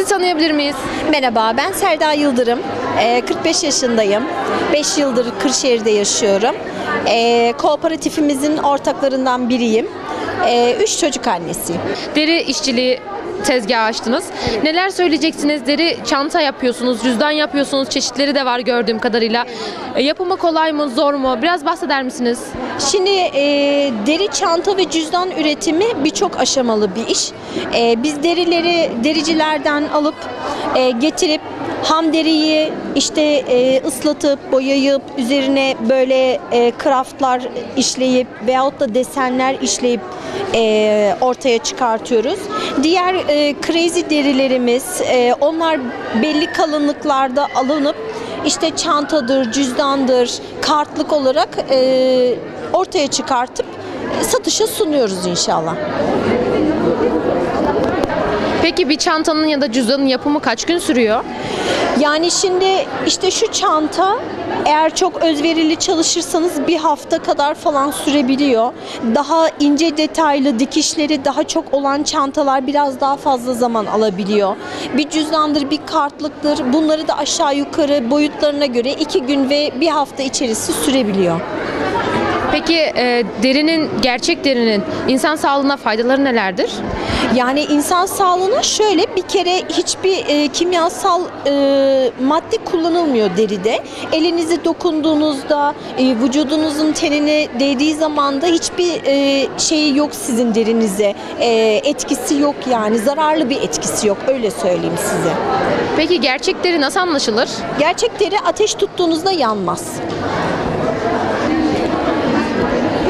tanıyabilir miyiz? Merhaba, ben Serda Yıldırım. Ee, 45 yaşındayım. 5 yıldır Kırşehir'de yaşıyorum. Ee, kooperatifimizin ortaklarından biriyim. 3 çocuk annesiyim. Deri işçiliği tezgahı açtınız. Neler söyleyeceksiniz? Deri çanta yapıyorsunuz, cüzdan yapıyorsunuz. Çeşitleri de var gördüğüm kadarıyla. E, yapımı kolay mı, zor mu? Biraz bahseder misiniz? Şimdi e, deri çanta ve cüzdan üretimi birçok aşamalı bir iş. E, biz derileri dericilerden alıp e, getirip ham deriyi işte e, ıslatıp boyayıp üzerine böyle e, craftlar işleyip veyahut da desenler işleyip e, ortaya çıkartıyoruz. Diğer e, crazy derilerimiz e, onlar belli kalınlıklarda alınıp işte çantadır, cüzdandır, kartlık olarak e, ortaya çıkartıp satışa sunuyoruz inşallah. Peki bir çantanın ya da cüzdanın yapımı kaç gün sürüyor? Yani şimdi işte şu çanta eğer çok özverili çalışırsanız bir hafta kadar falan sürebiliyor. Daha ince detaylı dikişleri daha çok olan çantalar biraz daha fazla zaman alabiliyor. Bir cüzdandır, bir kartlıktır. Bunları da aşağı yukarı boyutlarına göre iki gün ve bir hafta içerisi sürebiliyor. Peki e, derinin, gerçek derinin insan sağlığına faydaları nelerdir? Yani insan sağlığına şöyle bir kere hiçbir e, kimyasal e, madde kullanılmıyor deride. Elinizi dokunduğunuzda e, vücudunuzun tenine değdiği zaman da hiçbir e, şeyi yok sizin derinize. E, etkisi yok yani zararlı bir etkisi yok öyle söyleyeyim size. Peki gerçek deri nasıl anlaşılır? Gerçek deri ateş tuttuğunuzda yanmaz.